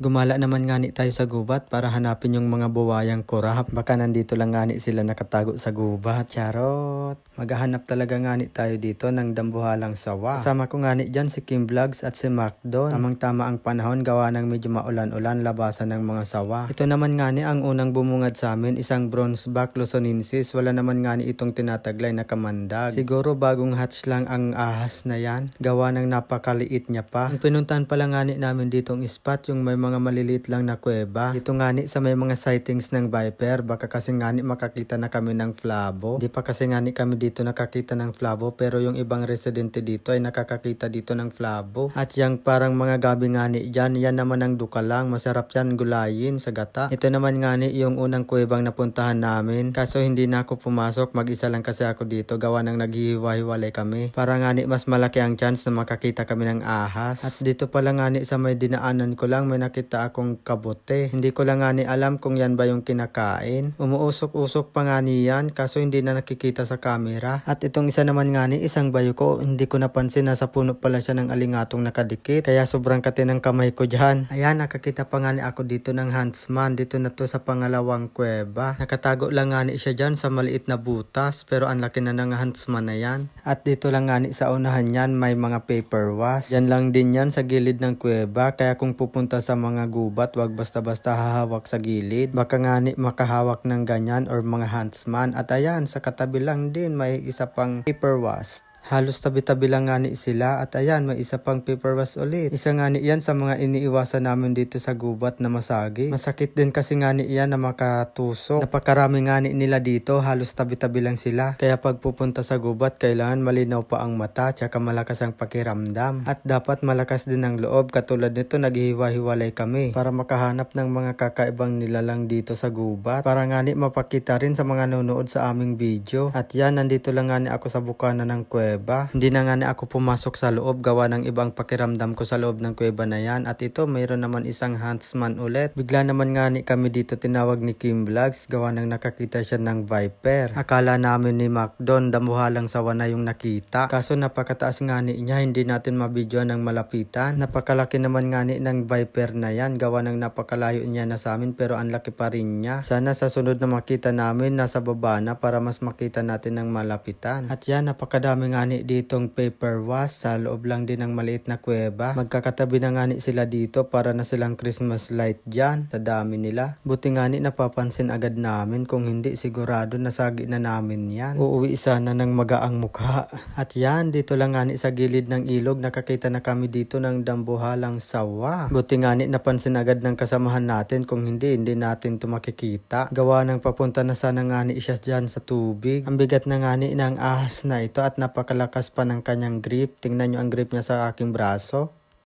Gumala naman ngani tayo sa gubat para hanapin yung mga buwayang kurap. Baka nandito lang ngani sila nakatago sa gubat. Charot! Maghahanap talaga ngani tayo dito ng dambuhalang sawa. Kasama ko ngani dyan si Kim Vlogs at si Macdon. Tamang tama ang panahon gawa ng medyo maulan-ulan labasan ng mga sawa. Ito naman ngani ang unang bumungad sa amin, isang bronze back luzonensis. Wala naman ngani itong tinataglay na kamandag. Siguro bagong hatch lang ang ahas na yan. Gawa ng napakaliit niya pa. Ang pinuntahan pala ngani namin ditong spot yung may mga maliliit lang na kuweba. Dito ngani sa may mga sightings ng viper. Baka kasi ngani makakita na kami ng flabo. Di pa kasi ngani kami dito nakakita ng flabo pero yung ibang residente dito ay nakakakita dito ng flabo. At yung parang mga gabi ngani dyan, yan naman ang dukalang. Masarap yan gulayin sa gata. Ito naman ngani yung unang kuwebang napuntahan namin. Kaso hindi na ako pumasok. Mag-isa lang kasi ako dito. Gawa ng naghihiwa-hiwalay kami. Para ngani mas malaki ang chance na makakita kami ng ahas. At dito pala ngani sa may dinaanan ko lang may nakita akong kabote. Hindi ko lang ngani alam kung yan ba yung kinakain. Umuusok-usok pa ngani yan kaso hindi na nakikita sa camera. At itong isa naman ngani isang bayo ko hindi ko napansin nasa puno pala siya ng alingatong nakadikit. Kaya sobrang kati ng kamay ko dyan. Ayan nakakita pa ngani ako dito ng huntsman. Dito na to sa pangalawang kuweba. Nakatago lang ngani siya dyan sa maliit na butas pero ang laki na ng huntsman na yan. At dito lang ngani sa unahan yan may mga paper wash. Yan lang din yan sa gilid ng kuweba. Kaya kung pupunta sa mga gubat, wag basta-basta hahawak sa gilid. Baka ngani makahawak ng ganyan or mga huntsman. At ayan, sa katabi lang din may isa pang paper wash. Halos tabi-tabi lang ngani sila at ayan may isa pang paper wash ulit. Isa ngani yan sa mga iniiwasan namin dito sa gubat na masagi. Masakit din kasi ngani yan na makatusok. Napakarami ngani nila dito halos tabi-tabi lang sila. Kaya pag pupunta sa gubat kailangan malinaw pa ang mata tsaka malakas ang pakiramdam. At dapat malakas din ang loob katulad nito naghihiwa-hiwalay kami para makahanap ng mga kakaibang nilalang dito sa gubat. Para ngani mapakita rin sa mga nanonood sa aming video. At yan nandito lang ngani ako sa bukana ng kuweba kuweba. Hindi na nga ako pumasok sa loob gawa ng ibang pakiramdam ko sa loob ng kuweba na yan. At ito mayroon naman isang huntsman ulit. Bigla naman nga ni kami dito tinawag ni Kim Vlogs gawa ng nakakita siya ng viper. Akala namin ni Macdon damuhalang sawa na yung nakita. Kaso napakataas nga ni niya hindi natin mabidyo ng malapitan. Napakalaki naman nga ni ng viper na yan gawa ng napakalayo niya na sa amin pero ang laki pa rin niya. Sana sa sunod na makita namin nasa baba na para mas makita natin ng malapitan. At yan napakadami nga ni ditong paper wash sa loob lang din ng maliit na kuweba. Magkakatabi na nga ni sila dito para na silang Christmas light dyan sa dami nila. Buti nga ni napapansin agad namin kung hindi sigurado nasagi na namin yan. Uuwi sana ng magaang mukha. At yan dito lang nga ni sa gilid ng ilog nakakita na kami dito ng dambuhalang sawa. Buti nga ni napansin agad ng kasamahan natin kung hindi hindi natin to makikita. Gawa ng papunta na sana nga ni siya dyan sa tubig. Ang bigat na nga ni ng ahas na ito at napakalakas pa ng kanyang grip. Tingnan nyo ang grip niya sa aking braso.